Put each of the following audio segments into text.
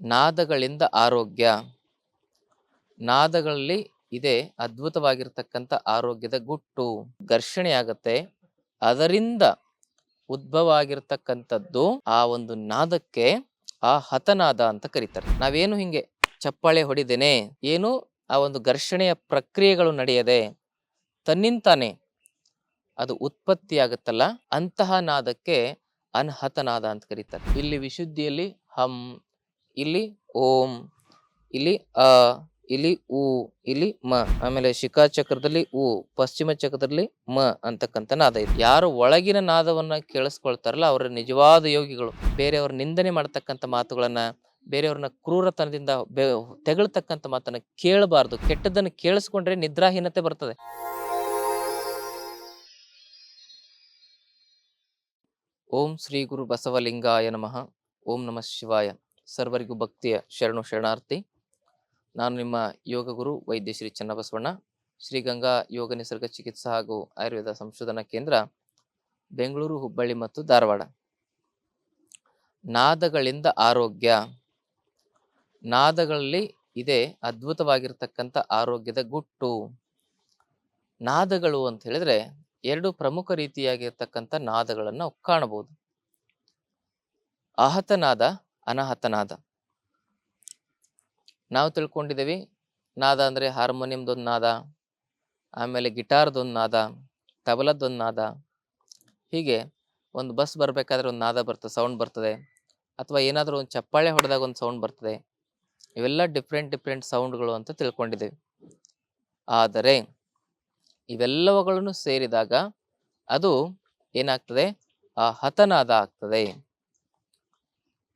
ನಾದಗಳಿಂದ ಆರೋಗ್ಯ. ನಾದಗಳಲ್ಲಿ ಇದೆ ಅದ್ಭುತವಾಗಿರ್ತಕ್ಕಂಥ ಆರೋಗ್ಯದ ಗುಟ್ಟು. ಘರ್ಷಣೆ ಆಗತ್ತೆ. ಅದರಿಂದ ಉದ್ಭವ ಆಗಿರ್ತಕ್ಕಂಥದ್ದು ಆ ಒಂದು ನಾದಕ್ಕೆ ಆ ಹತನಾದ ಅಂತ ಕರೀತಾರೆ. ನಾವೇನು ಹಿಂಗೆ ಚಪ್ಪಾಳೆ ಹೊಡಿದೇನೆ, ಏನು ಆ ಒಂದು ಘರ್ಷಣೆಯ ಪ್ರಕ್ರಿಯೆಗಳು ನಡೆಯದೆ, ತನ್ನಿಂತಾನೆ ಅದು ಉತ್ಪತ್ತಿ ಆಗುತ್ತಲ್ಲ ಅಂತಹ ನಾದಕ್ಕೆ ಅನ್ಹತನಾದ ಅಂತ ಕರೀತಾರೆ. ಇಲ್ಲಿ ವಿಶುದ್ಧಿಯಲ್ಲಿ ಹಂ ಇಲ್ಲಿ ಓಂ, ಇಲ್ಲಿ ಅ, ಇಲ್ಲಿ ಉ, ಇಲ್ಲಿ ಮ. ಆಮೇಲೆ ಶಿಖಾ ಚಕ್ರದಲ್ಲಿ ಉ, ಪಶ್ಚಿಮ ಚಕ್ರದಲ್ಲಿ ಮ ಅಂತಕ್ಕಂಥ ನಾದ ಇದೆ. ಯಾರು ಒಳಗಿನ ನಾದವನ್ನ ಕೇಳಿಸ್ಕೊಳ್ತಾರಲ್ಲ, ಅವರ ನಿಜವಾದ ಯೋಗಿಗಳು, ಬೇರೆಯವ್ರ ನಿಂದನೆ ಮಾಡ್ತಕ್ಕಂಥ ಮಾತುಗಳನ್ನ, ಬೇರೆಯವ್ರನ್ನ ಕ್ರೂರತನದಿಂದ ತೆಗಳ್ತಕ್ಕಂಥ ಮಾತನ್ನ ಕೇಳಬಾರ್ದು. ಕೆಟ್ಟದನ್ನು ಕೇಳಿಸ್ಕೊಂಡ್ರೆ ನಿದ್ರಾಹೀನತೆ ಬರ್ತದೆ. ಓಂ ಶ್ರೀ ಗುರು ಬಸವಲಿಂಗಾಯ ನಮಃ. ಓಂ ನಮಃ ಶಿವಾಯ. ಸರ್ವರಿಗೂ ಭಕ್ತಿಯ ಶರಣು ಶರಣಾರ್ಥಿ. ನಾನು ನಿಮ್ಮ ಯೋಗ ಗುರು ವೈದ್ಯ ಶ್ರೀ ಚನ್ನಬಸವಣ್ಣ. ಶ್ರೀಗಂಗಾ ಯೋಗ ನಿಸರ್ಗ ಚಿಕಿತ್ಸಾ ಹಾಗೂ ಆಯುರ್ವೇದ ಸಂಶೋಧನಾ ಕೇಂದ್ರ, ಬೆಂಗಳೂರು, ಹುಬ್ಬಳ್ಳಿ ಮತ್ತು ಧಾರವಾಡ. ನಾದಗಳಿಂದ ಆರೋಗ್ಯ. ನಾದಗಳಲ್ಲಿ ಇದೆ ಅದ್ಭುತವಾಗಿರ್ತಕ್ಕಂಥ ಆರೋಗ್ಯದ ಗುಟ್ಟು. ನಾದಗಳು ಅಂತ ಹೇಳಿದ್ರೆ ಎರಡು ಪ್ರಮುಖ ರೀತಿಯಾಗಿರ್ತಕ್ಕಂಥ ನಾದಗಳನ್ನು ಕಾಣಬಹುದು. ಆಹತನಾದ ಅನಾಹತನಾದ. ನಾವು ತಿಳ್ಕೊಂಡಿದ್ದೀವಿ, ನಾದ ಅಂದರೆ ಹಾರ್ಮೋನಿಯಂದೊಂದು ನಾದ ಆಮೇಲೆ ಗಿಟಾರ್ದೊಂದು ನಾದ ತಬಲದ್ದೊಂದು ನಾದ ಹೀಗೆ ಒಂದು ಬಸ್ ಬರಬೇಕಾದ್ರೆ ಒಂದು ನಾದ ಬರ್ತದೆ ಸೌಂಡ್ ಬರ್ತದೆ, ಅಥವಾ ಏನಾದರೂ ಒಂದು ಚಪ್ಪಾಳೆ ಹೊಡೆದಾಗ ಒಂದು ಸೌಂಡ್ ಬರ್ತದೆ. ಇವೆಲ್ಲ ಡಿಫ್ರೆಂಟ್ ಡಿಫ್ರೆಂಟ್ ಸೌಂಡ್ಗಳು ಅಂತ ತಿಳ್ಕೊಂಡಿದ್ದೇವೆ. ಆದರೆ ಇವೆಲ್ಲವುಗಳನ್ನು ಸೇರಿದಾಗ ಅದು ಏನಾಗ್ತದೆ? ಆ ಹತನಾದ ಆಗ್ತದೆ.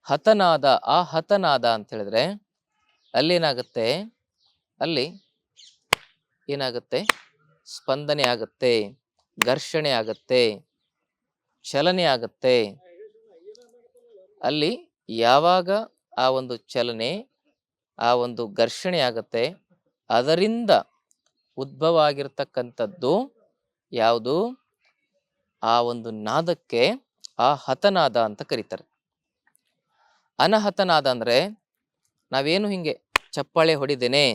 ಹತನಾದ, ಆ ಹತನಾದ ಅಂತ ಹೇಳಿದ್ರೆ ಅಲ್ಲಿ ಏನಾಗುತ್ತೆ? ಅಲ್ಲಿ ಏನಾಗುತ್ತೆ ಸ್ಪಂದನೆ ಆಗುತ್ತೆ, ಘರ್ಷಣೆ ಆಗುತ್ತೆ, ಚಲನೆ ಆಗುತ್ತೆ. ಅಲ್ಲಿ ಯಾವಾಗ ಆ ಒಂದು ಚಲನೆ, ಆ ಒಂದು ಘರ್ಷಣೆ ಆಗುತ್ತೆ? ಅದರಿಂದ ಉದ್ಭವ ಆಗಿರ್ತಕ್ಕಂಥದ್ದು ಯಾವುದು? ಆ ಒಂದು ನಾದಕ್ಕೆ ಆ ಹತನಾದ ಅಂತ ಕರೀತಾರೆ. ಅನಹತನಾದ ಅಂದರೆ ನಾವೇನು ಹಿಂಗೆ ಚಪ್ಪಾಳೆ ಹೊಡಿದೇನೆ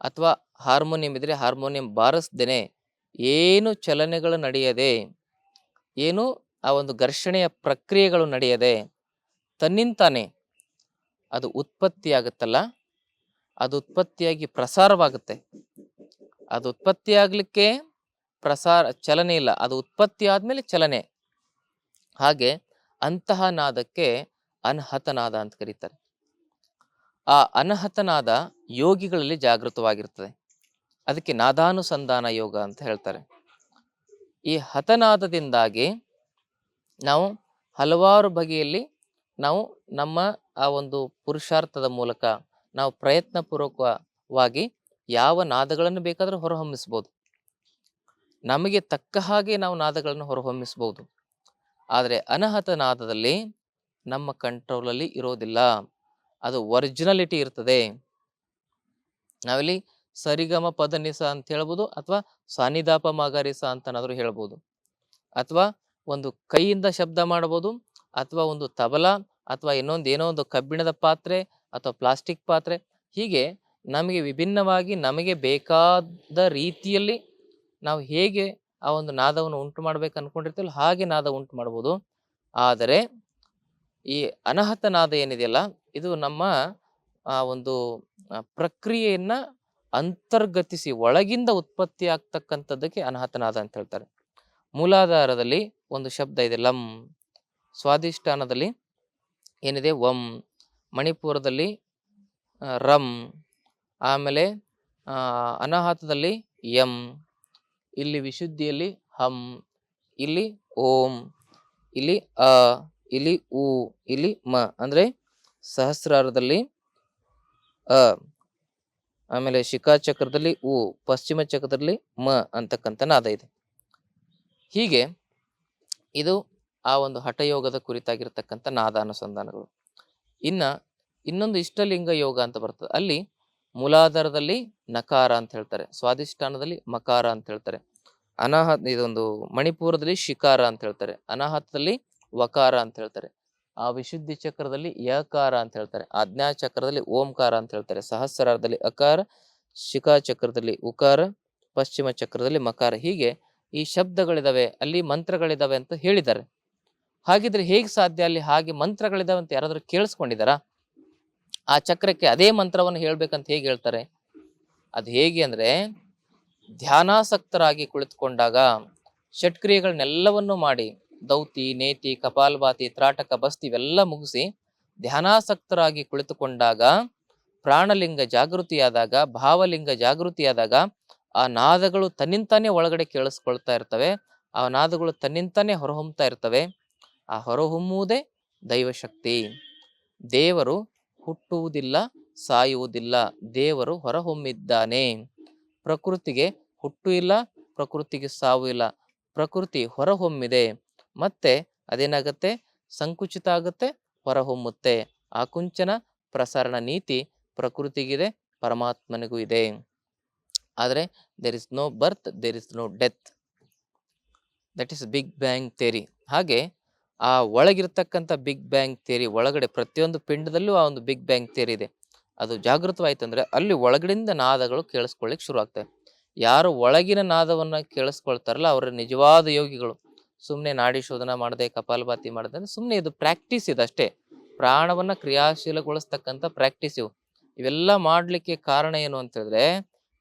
ಅಥವಾ ಹಾರ್ಮೋನಿಯಂ ಇದ್ರೆ ಹಾರ್ಮೋನಿಯಂ ಬಾರಿಸ್ದೇನೆ, ಏನು ಚಲನೆಗಳು ನಡೆಯದೆ, ಏನು ಆ ಒಂದು ಘರ್ಷಣೆಯ ಪ್ರಕ್ರಿಯೆಗಳು ನಡೆಯದೆ ತನ್ನಿಂತಾನೆ ಅದು ಉತ್ಪತ್ತಿ ಆಗುತ್ತಲ್ಲ ಅದು ಉತ್ಪತ್ತಿಯಾಗಿ ಪ್ರಸಾರವಾಗುತ್ತೆ. ಅದು ಉತ್ಪತ್ತಿಯಾಗಲಿಕ್ಕೆ ಪ್ರಸಾರ, ಚಲನೆ ಇಲ್ಲ, ಅದು ಉತ್ಪತ್ತಿ ಆದಮೇಲೆ ಚಲನೆ. ಹಾಗೆ ಅಂತಹ ನಾದಕ್ಕೆ ಅನ್ಹತನಾದ ಅಂತ ಕರೀತಾರೆ. ಆ ಅನಹತನಾದ ಯೋಗಿಗಳಲ್ಲಿ ಜಾಗೃತವಾಗಿರ್ತದೆ. ಅದಕ್ಕೆ ನಾದಾನುಸಂಧಾನ ಯೋಗ ಅಂತ ಹೇಳ್ತಾರೆ. ಈ ಹತನಾದದಿಂದಾಗಿ ನಾವು ಹಲವಾರು ಬಗೆಯಲ್ಲಿ ನಾವು ನಮ್ಮ ಆ ಒಂದು ಪುರುಷಾರ್ಥದ ಮೂಲಕ ನಾವು ಪ್ರಯತ್ನ ಪೂರ್ವಕವಾಗಿ ಯಾವ ನಾದಗಳನ್ನು ಬೇಕಾದರೂ ಹೊರಹೊಮ್ಮಿಸ್ಬೋದು. ನಮಗೆ ತಕ್ಕ ಹಾಗೆ ನಾವು ನಾದಗಳನ್ನು ಹೊರಹೊಮ್ಮಿಸ್ಬೋದು. ಆದರೆ ಅನಹತ ನಾದದಲ್ಲಿ ನಮ್ಮ ಕಂಟ್ರೋಲಲ್ಲಿ ಇರೋದಿಲ್ಲ. ಅದು ಒರಿಜಿನಲಿಟಿ ಇರ್ತದೆ. ನಾವಿಲ್ಲಿ ಸರಿಗಮ ಪದನಿಸ ಅಂತ ಹೇಳ್ಬೋದು ಅಥವಾ ಸಾನಿದಾಪ ಮಗರಿಸ ಅಂತನಾದರೂ ಹೇಳ್ಬೋದು. ಅಥವಾ ಒಂದು ಕೈಯಿಂದ ಶಬ್ದ ಮಾಡ್ಬೋದು, ಅಥವಾ ಒಂದು ತಬಲ, ಅಥವಾ ಇನ್ನೊಂದು ಏನೋ ಒಂದು ಕಬ್ಬಿಣದ ಪಾತ್ರೆ ಅಥವಾ ಪ್ಲಾಸ್ಟಿಕ್ ಪಾತ್ರೆ. ಹೀಗೆ ನಮಗೆ ವಿಭಿನ್ನವಾಗಿ ನಮಗೆ ಬೇಕಾದ ರೀತಿಯಲ್ಲಿ ನಾವು ಹೇಗೆ ಆ ಒಂದು ನಾದವನ್ನು ಉಂಟು ಮಾಡ್ಬೇಕು ಅನ್ಕೊಂಡಿರ್ತೀವಲ್ಲ ಹಾಗೆ ನಾದ ಉಂಟು ಮಾಡ್ಬೋದು. ಆದರೆ ಈ ಅನಾಹತನಾದ ಏನಿದೆಯಲ್ಲ, ಇದು ನಮ್ಮ, ಆ, ಒಂದು ಪ್ರಕ್ರಿಯೆಯನ್ನ ಅಂತರ್ಗತಿಸಿ, ಒಳಗಿಂದ ಉತ್ಪತ್ತಿ ಆಗ್ತಕ್ಕಂಥದ್ದಕ್ಕೆ ಅನಾಹತನಾದ ಅಂತ ಹೇಳ್ತಾರೆ. ಮೂಲಾಧಾರದಲ್ಲಿ ಒಂದು ಶಬ್ದ ಇದೆ, ಲಂ. ಸ್ವಾಧಿಷ್ಠಾನದಲ್ಲಿ ಏನಿದೆ, ವಂ. ಮಣಿಪುರದಲ್ಲಿ ರಂ. ಆಮೇಲೆ ಅನಾಹತದಲ್ಲಿ ಯಂ ಇಲ್ಲಿ ವಿಶುದ್ಧಿಯಲ್ಲಿ ಹಂ. ಇಲ್ಲಿ ಓಂ. ಇಲ್ಲಿ ಅ. ಇಲ್ಲಿ ಉ, ಇಲ್ಲಿ ಮ, ಅಂದ್ರೆ ಸಹಸ್ರಾರದಲ್ಲಿ, ಅ, ಆಮೇಲೆ ಶಿಖಾ ಚಕ್ರದಲ್ಲಿ ಉ, ಪಶ್ಚಿಮ ಚಕ್ರದಲ್ಲಿ ಮ ಅಂತಕ್ಕಂಥ ನಾದ ಇದೆ. ಹೀಗೆ ಇದು ಆ ಒಂದು ಹಠಯೋಗದ ಕುರಿತಾಗಿರ್ತಕ್ಕಂಥ ನಾದ ಅನುಸಂಧಾನಗಳು. ಇನ್ನ ಇನ್ನೊಂದು ಇಷ್ಟಲಿಂಗ ಯೋಗ ಅಂತ ಬರ್ತದೆ. ಅಲ್ಲಿ ಮೂಲಾಧಾರದಲ್ಲಿ ನಕಾರ ಅಂತ ಹೇಳ್ತಾರೆ. ಸ್ವಾದಿಷ್ಠಾನದಲ್ಲಿ ಮಕಾರ ಅಂತ ಹೇಳ್ತಾರೆ. ಅನಾಹತ್ ಇದೊಂದು ಮಣಿಪುರದಲ್ಲಿ ಶಿಕಾರ ಅಂತ ಹೇಳ್ತಾರೆ. ಅನಾಹತದಲ್ಲಿ ವಕಾರ ಅಂತ ಹೇಳ್ತಾರೆ. ಆ ವಿಶುದ್ಧಿ ಚಕ್ರದಲ್ಲಿ ಯಕಾರ ಅಂತ ಹೇಳ್ತಾರೆ. ಆಜ್ಞಾ ಚಕ್ರದಲ್ಲಿ ಓಂಕಾರ ಅಂತ ಹೇಳ್ತಾರೆ. ಸಹಸ್ರಾರದಲ್ಲಿ ಅಕಾರ, ಶಿಖಾ ಚಕ್ರದಲ್ಲಿ ಉಕಾರ, ಪಶ್ಚಿಮ ಚಕ್ರದಲ್ಲಿ ಮಕಾರ. ಹೀಗೆ ಈ ಶಬ್ದಗಳಿದಾವೆ, ಅಲ್ಲಿ ಮಂತ್ರಗಳಿದಾವೆ ಅಂತ ಹೇಳಿದ್ದಾರೆ. ಹಾಗಿದ್ರೆ ಹೇಗೆ ಸಾಧ್ಯ ಅಲ್ಲಿ ಹಾಗೆ ಮಂತ್ರಗಳಿದಾವೆ ಅಂತ ಯಾರಾದರೂ ಕೇಳಿಸ್ಕೊಂಡಿದಾರ ಆ ಚಕ್ರಕ್ಕೆ ಅದೇ ಮಂತ್ರವನ್ನು ಹೇಳ್ಬೇಕಂತ ಹೇಗೆ ಹೇಳ್ತಾರೆ? ಅದು ಹೇಗೆ ಅಂದ್ರೆ, ಧ್ಯಾನಾಸಕ್ತರಾಗಿ ಕುಳಿತುಕೊಂಡಾಗ ಷಟ್ಕ್ರಿಯೆಗಳನ್ನೆಲ್ಲವನ್ನೂ ಮಾಡಿ ದೌತಿ, ನೇತಿ, ಕಪಾಲ್ಭಾತಿ, ತ್ರಾಟಕ, ಬಸ್ತಿ ಇವೆಲ್ಲ ಮುಗಿಸಿ ಧ್ಯಾನಾಸಕ್ತರಾಗಿ ಕುಳಿತುಕೊಂಡಾಗ, ಪ್ರಾಣಲಿಂಗ ಜಾಗೃತಿಯಾದಾಗ, ಭಾವಲಿಂಗ ಜಾಗೃತಿಯಾದಾಗ ಆ ನಾದಗಳು ತನ್ನಿಂತಾನೇ ಒಳಗಡೆ ಕೇಳಿಸ್ಕೊಳ್ತಾ ಇರ್ತವೆ. ಆ ನಾದಗಳು ತನ್ನಿಂತಾನೇ ಹೊರಹೊಮ್ತಾ ಇರ್ತವೆ. ಆ ಹೊರಹೊಮ್ಮುವುದೇ ದೈವಶಕ್ತಿ. ದೇವರು ಹುಟ್ಟುವುದಿಲ್ಲ, ಸಾಯುವುದಿಲ್ಲ. ದೇವರು ಹೊರಹೊಮ್ಮಿದ್ದಾನೆ. ಪ್ರಕೃತಿಗೆ ಹುಟ್ಟು ಇಲ್ಲ, ಪ್ರಕೃತಿಗೆ ಸಾವು ಇಲ್ಲ. ಪ್ರಕೃತಿ ಹೊರಹೊಮ್ಮಿದೆ. ಮತ್ತೆ ಅದೇನಾಗುತ್ತೆ? ಸಂಕುಚಿತ ಆಗುತ್ತೆ, ಹೊರಹೊಮ್ಮುತ್ತೆ. ಕುಂಚನ ಪ್ರಸರಣ ನೀತಿ ಪ್ರಕೃತಿಗಿದೆ, ಪರಮಾತ್ಮನಿಗೂ ಇದೆ. ಆದರೆ there is no birth there is no death that is big bang theory ಹಾಗೆ ಆ ಒಳಗಿರ್ತಕ್ಕಂಥ ಬಿಗ್ ಬ್ಯಾಂಗ್ ಥೇರಿ ಒಳಗಡೆ ಪ್ರತಿಯೊಂದು ಪಿಂಡದಲ್ಲೂ ಆ ಒಂದು ಬಿಗ್ ಬ್ಯಾಂಗ್ ಥೇರಿ ಇದೆ. ಅದು ಜಾಗೃತವಾಯ್ತಂದ್ರೆ ಅಲ್ಲಿ ಒಳಗಡೆಯಿಂದ ನಾದಗಳು ಕೇಳಿಸ್ಕೊಳ್ಳಿಕ್ಕೆ ಶುರು ಯಾರು ಒಳಗಿನ ನಾದವನ್ನು ಕೇಳಿಸ್ಕೊಳ್ತಾರಲ್ಲ, ಅವರ ನಿಜವಾದ ಯೋಗಿಗಳು. ಸುಮ್ಮನೆ ನಾಡಿ ಶೋಧನ ಮಾಡದೆ ಕಪಾಲಭಾತಿ ಮಾಡದೆ ಸುಮ್ಮನೆ ಇದು ಪ್ರಾಕ್ಟೀಸ್ ಇದು ಅಷ್ಟೇ. ಪ್ರಾಣವನ್ನ ಕ್ರಿಯಾಶೀಲಗೊಳಿಸ್ತಕ್ಕಂಥ ಪ್ರಾಕ್ಟೀಸ್ ಇವು. ಇವೆಲ್ಲ ಮಾಡ್ಲಿಕ್ಕೆ ಕಾರಣ ಏನು ಅಂತ ಹೇಳಿದ್ರೆ,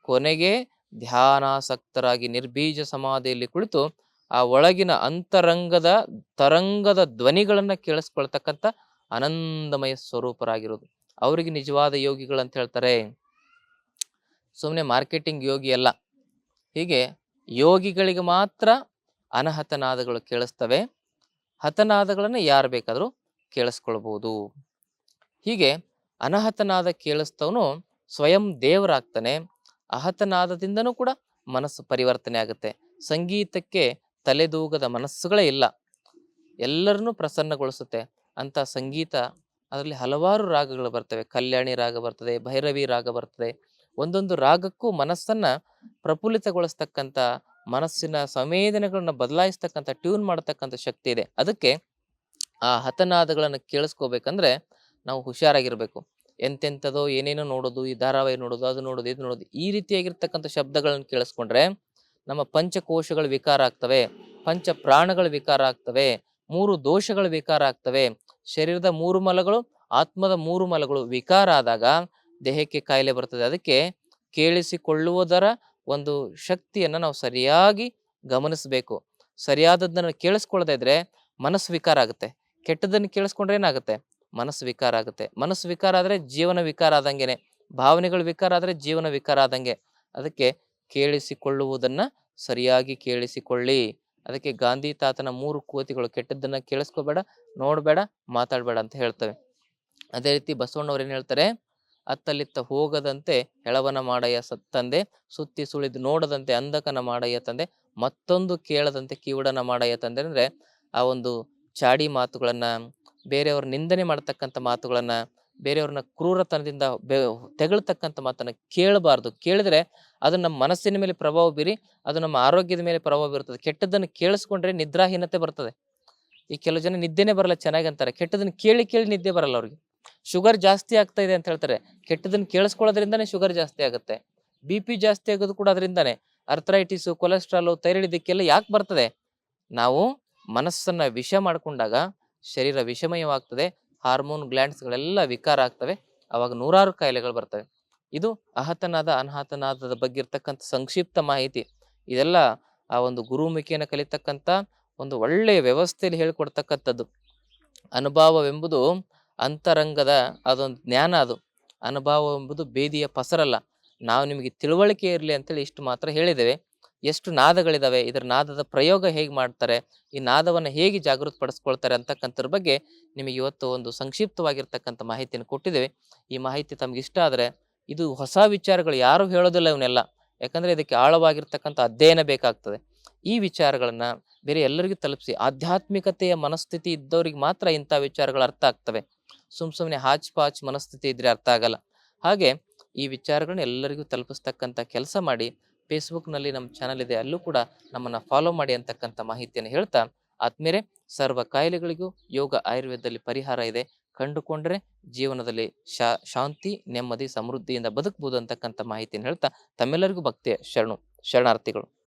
ಕೊನೆಗೆ ಧ್ಯಾನಾಸಕ್ತರಾಗಿ ನಿರ್ಬೀಜ ಸಮಾಧಿಯಲ್ಲಿ ಕುಳಿತು ಆ ಒಳಗಿನ ಅಂತರಂಗದ ತರಂಗದ ಧ್ವನಿಗಳನ್ನ ಕೇಳಿಸ್ಕೊಳ್ತಕ್ಕಂಥ ಆನಂದಮಯ ಸ್ವರೂಪರಾಗಿರೋದು. ಅವರಿಗೆ ನಿಜವಾದ ಯೋಗಿಗಳು ಅಂತ ಹೇಳ್ತಾರೆ. ಸುಮ್ಮನೆ ಮಾರ್ಕೆಟಿಂಗ್ ಯೋಗಿ ಅಲ್ಲ. ಹೀಗೆ ಯೋಗಿಗಳಿಗೆ ಮಾತ್ರ ಅನಹತನಾದಗಳು ಕೇಳಿಸ್ತವೆ. ಹತನಾದಗಳನ್ನು ಯಾರು ಬೇಕಾದರೂ ಕೇಳಿಸ್ಕೊಳ್ಬೋದು. ಹೀಗೆ ಅನಹತನಾದ ಕೇಳಿಸ್ತವನು ಸ್ವಯಂ ದೇವರಾಗ್ತಾನೆ. ಅಹತನಾದದಿಂದನೂ ಕೂಡ ಮನಸ್ಸು ಪರಿವರ್ತನೆ ಆಗುತ್ತೆ. ಸಂಗೀತಕ್ಕೆ ತಲೆದೂಗದ ಮನಸ್ಸುಗಳೇ ಇಲ್ಲ. ಎಲ್ಲರನ್ನೂ ಪ್ರಸನ್ನಗೊಳಿಸುತ್ತೆ. ಅಂತ ಸಂಗೀತ ಅದರಲ್ಲಿ ಹಲವಾರು ರಾಗಗಳು ಬರ್ತವೆ. ಕಲ್ಯಾಣಿ ರಾಗ ಬರ್ತದೆ, ಭೈರವಿ ರಾಗ ಬರ್ತದೆ. ಒಂದೊಂದು ರಾಗಕ್ಕೂ ಮನಸ್ಸನ್ನ ಪ್ರಫುಲ್ಲಿತಗೊಳಿಸ್ತಕ್ಕಂಥ ಮನಸ್ಸಿನ ಸಂವೇದನೆಗಳನ್ನ ಬದಲಾಯಿಸ್ತಕ್ಕಂಥ, ಟ್ಯೂನ್ ಮಾಡತಕ್ಕಂಥ ಶಕ್ತಿ ಇದೆ. ಅದಕ್ಕೆ ಆ ಹತನಾದಗಳನ್ನು ಕೇಳಿಸ್ಕೋಬೇಕಂದ್ರೆ ನಾವು ಹುಷಾರಾಗಿರ್ಬೇಕು. ಎಂತೆಂಥದೋ ಏನೇನೋ ನೋಡೋದು, ಈ ಧಾರಾವಾಹಿ ನೋಡೋದು, ಅದು ನೋಡೋದು, ಇದು ನೋಡೋದು, ಈ ರೀತಿಯಾಗಿರ್ತಕ್ಕಂಥ ಶಬ್ದಗಳನ್ನು ಕೇಳಿಸ್ಕೊಂಡ್ರೆ ನಮ್ಮ ಪಂಚಕೋಶಗಳು ವಿಕಾರ ಆಗ್ತವೆ ಪಂಚ ಪ್ರಾಣಗಳು ವಿಕಾರ ಆಗ್ತವೆ, ಮೂರು ದೋಷಗಳು ವಿಕಾರ ಆಗ್ತವೆ. ಶರೀರದ ಮೂರು ಮಲಗಳು, ಆತ್ಮದ ಮೂರು ಮಲಗಳು ವಿಕಾರ ಆದಾಗ ದೇಹಕ್ಕೆ ಕಾಯಿಲೆ ಬರ್ತದೆ. ಅದಕ್ಕೆ ಕೇಳಿಸಿಕೊಳ್ಳುವುದರ ಒಂದು ಶಕ್ತಿಯನ್ನು ನಾವು ಸರಿಯಾಗಿ ಗಮನಿಸಬೇಕು. ಸರಿಯಾದದನ್ನ ಕೇಳಿಸ್ಕೊಳ್ಳದೇ ಇದ್ರೆ ಮನಸ್ಸು ವಿಕಾರ ಆಗುತ್ತೆ. ಕೆಟ್ಟದನ್ನು ಕೇಳಿಸ್ಕೊಂಡ್ರೆ ಏನಾಗುತ್ತೆ? ಮನಸ್ಸು ವಿಕಾರ ಆಗುತ್ತೆ. ಮನಸ್ಸು ವಿಕಾರ ಆದರೆ ಜೀವನ ವಿಕಾರ ಆದಂಗೆನೆ. ಭಾವನೆಗಳು ವಿಕಾರ ಆದರೆ ಜೀವನ ವಿಕಾರ ಆದಂಗೆ. ಅದಕ್ಕೆ ಕೇಳಿಸಿಕೊಳ್ಳುವುದನ್ನ ಸರಿಯಾಗಿ ಕೇಳಿಸಿಕೊಳ್ಳಿ. ಅದಕ್ಕೆ ಗಾಂಧಿ ತಾತನ ಮೂರು ಕೋತಿಗಳು ಕೆಟ್ಟದ್ದನ್ನು ಕೇಳಿಸ್ಕೋಬೇಡ, ನೋಡಬೇಡ, ಮಾತಾಡಬೇಡ ಅಂತ ಹೇಳ್ತವೆ. ಅದೇ ರೀತಿ ಬಸವಣ್ಣವ್ರು ಏನು ಹೇಳ್ತಾರೆ? ಅತ್ತಲಿತ್ತ ಹೋಗದಂತೆ ಹೆಳವನ ಮಾಡಯ್ಯ ತಂದೆ, ಸುತ್ತಿ ಸುಳಿದು ನೋಡದಂತೆ ಅಂಧಕನ ಮಾಡಯ್ಯ ತಂದೆ, ಮತ್ತೊಂದು ಕೇಳದಂತೆ ಕಿವುಡನ ಮಾಡಯ್ಯ ತಂದೆ ಅಂದ್ರೆ ಆ ಒಂದು ಚಾಡಿ ಮಾತುಗಳನ್ನ, ಬೇರೆಯವ್ರ ನಿಂದನೆ ಮಾಡ್ತಕ್ಕಂಥ ಮಾತುಗಳನ್ನ, ಬೇರೆಯವ್ರನ್ನ ಕ್ರೂರತನದಿಂದ ಬೆ, ತೆಗಳ್ತಕ್ಕಂಥ ಮಾತನ್ನು ಕೇಳಬಾರ್ದು. ಕೇಳಿದ್ರೆ ಅದು ನಮ್ಮ ಮನಸ್ಸಿನ ಮೇಲೆ ಪ್ರಭಾವ ಬೀರಿ, ಅದು ನಮ್ಮ ಆರೋಗ್ಯದ ಮೇಲೆ ಪ್ರಭಾವ ಬೀರ್ತದೆ. ಕೆಟ್ಟದ್ದನ್ನು ಕೇಳಿಸ್ಕೊಂಡ್ರೆ ನಿದ್ರಾಹೀನತೆ ಬರ್ತದೆ. ಈ ಕೆಲವು ಜನ ನಿದ್ದೆನೇ ಬರಲ್ಲ ಚೆನ್ನಾಗಿ ಅಂತಾರೆ. ಕೆಟ್ಟದನ್ನ ಕೇಳಿ ಕೇಳಿ ನಿದ್ದೆ ಬರಲ್ಲ ಅವ್ರಿಗೆ. ಶುಗರ್ ಜಾಸ್ತಿ ಆಗ್ತಾ ಇದೆ ಅಂತ ಹೇಳ್ತಾರೆ. ಕೆಟ್ಟದನ್ನ ಕೇಳಿಸ್ಕೊಳ್ಳೋದ್ರಿಂದಾನೇ ಶುಗರ್ ಜಾಸ್ತಿ ಆಗುತ್ತೆ. ಬಿ ಪಿ ಜಾಸ್ತಿ ಆಗೋದು ಕೂಡ ಅದರಿಂದಾನೆ. ಅರ್ಥರೈಟಿಸು ಕೊಲೆಸ್ಟ್ರಾಲು ಥೈರಾಯ್ಡ್ ಇದಕ್ಕೆಲ್ಲ ಯಾಕೆ ಬರ್ತದೆ? ನಾವು ಮನಸ್ಸನ್ನ ವಿಷ ಮಾಡ್ಕೊಂಡಾಗ ಶರೀರ ವಿಷಮಯವಾಗ್ತದೆ. ಹಾರ್ಮೋನ್ ಗ್ಲ್ಯಾಂಡ್ಸ್ಗಳೆಲ್ಲ ವಿಕಾರ ಆಗ್ತವೆ. ಅವಾಗ ನೂರಾರು ಕಾಯಿಲೆಗಳು ಬರ್ತವೆ. ಇದು ಅಹತನಾದ, ಅನಾಹತನಾದದ ಬಗ್ಗೆ ಇರ್ತಕ್ಕಂಥ ಸಂಕ್ಷಿಪ್ತ ಮಾಹಿತಿ. ಇದೆಲ್ಲ ಆ ಒಂದು ಗುರುಮುಖಿಯನ್ನು ಕಲಿತಕ್ಕಂಥ ಒಂದು ಒಳ್ಳೆಯ ವ್ಯವಸ್ಥೆಯಲ್ಲಿ ಹೇಳ್ಕೊಡ್ತಕ್ಕಂಥದ್ದು. ಅನುಭವವೆಂಬುದು ಅಂತರಂಗದ ಅದೊಂದು ಜ್ಞಾನ ಅದು. ಅನುಭವ ಎಂಬುದು ಬೇದಿಯ ಪಸರಲ್ಲ. ನಾವು ನಿಮಗೆ ತಿಳುವಳಿಕೆ ಇರಲಿ ಅಂತೇಳಿ ಇಷ್ಟು ಮಾತ್ರ ಹೇಳಿದ್ದೇವೆ. ಎಷ್ಟು ನಾದಗಳಿದಾವೆ, ಇದರ ನಾದದ ಪ್ರಯೋಗ ಹೇಗೆ ಮಾಡ್ತಾರೆ, ಈ ನಾದವನ್ನು ಹೇಗೆ ಜಾಗೃತಪಡಿಸ್ಕೊಳ್ತಾರೆ ಅಂತಕ್ಕಂಥದ್ರ ಬಗ್ಗೆ ನಿಮಗೆ ಇವತ್ತು ಒಂದು ಸಂಕ್ಷಿಪ್ತವಾಗಿರ್ತಕ್ಕಂಥ ಮಾಹಿತಿಯನ್ನು ಕೊಟ್ಟಿದ್ದೇವೆ. ಈ ಮಾಹಿತಿ ತಮ್ಗೆ ಇಷ್ಟ ಆದರೆ ಇದು ಹೊಸ ವಿಚಾರಗಳು ಯಾರು ಹೇಳೋದಿಲ್ಲ ಇವನ್ನೆಲ್ಲ. ಯಾಕಂದರೆ ಇದಕ್ಕೆ ಆಳವಾಗಿರ್ತಕ್ಕಂಥ ಅಧ್ಯಯನ ಬೇಕಾಗ್ತದೆ. ಈ ವಿಚಾರಗಳನ್ನು ಬೇರೆ ಎಲ್ಲರಿಗೂ ತಲುಪಿಸಿ. ಆಧ್ಯಾತ್ಮಿಕತೆಯ ಮನಸ್ಥಿತಿ ಇದ್ದವ್ರಿಗೆ ಮಾತ್ರ ಇಂಥ ವಿಚಾರಗಳು ಅರ್ಥ ಆಗ್ತವೆ. ಸುಮ್ ಸುಮ್ಮನೆ ಹಾಚ್ ಪಾಚ್ ಮನಸ್ಥಿತಿ ಇದ್ರೆ ಅರ್ಥ ಆಗಲ್ಲ. ಹಾಗೆ ಈ ವಿಚಾರಗಳನ್ನ ಎಲ್ಲರಿಗೂ ತಲುಪಿಸ್ತಕ್ಕಂಥ ಕೆಲಸ ಮಾಡಿ ಫೇಸ್ಬುಕ್ನಲ್ಲಿ ನಮ್ಮ ಚಾನಲ್ ಇದೆ, ಅಲ್ಲೂ ಕೂಡ ನಮ್ಮನ್ನು ಫಾಲೋ ಮಾಡಿ ಅಂತಕ್ಕಂಥ ಮಾಹಿತಿಯನ್ನು ಹೇಳ್ತಾ ಆದ್ಮೇಲೆ ಸರ್ವ ಕಾಯಿಲೆಗಳಿಗೂ ಯೋಗ ಆಯುರ್ವೇದದಲ್ಲಿ ಪರಿಹಾರ ಇದೆ. ಕಂಡುಕೊಂಡ್ರೆ ಜೀವನದಲ್ಲಿ ಶಾ, ಶಾಂತಿ, ನೆಮ್ಮದಿ, ಸಮೃದ್ಧಿಯಿಂದ ಬದುಕಬಹುದು ಅಂತಕ್ಕಂಥ ಮಾಹಿತಿಯನ್ನು ಹೇಳ್ತಾ ತಮ್ಮೆಲ್ಲರಿಗೂ ಭಕ್ತಿಯ ಶರಣು, ಶರಣಾರ್ಥಿಗಳು.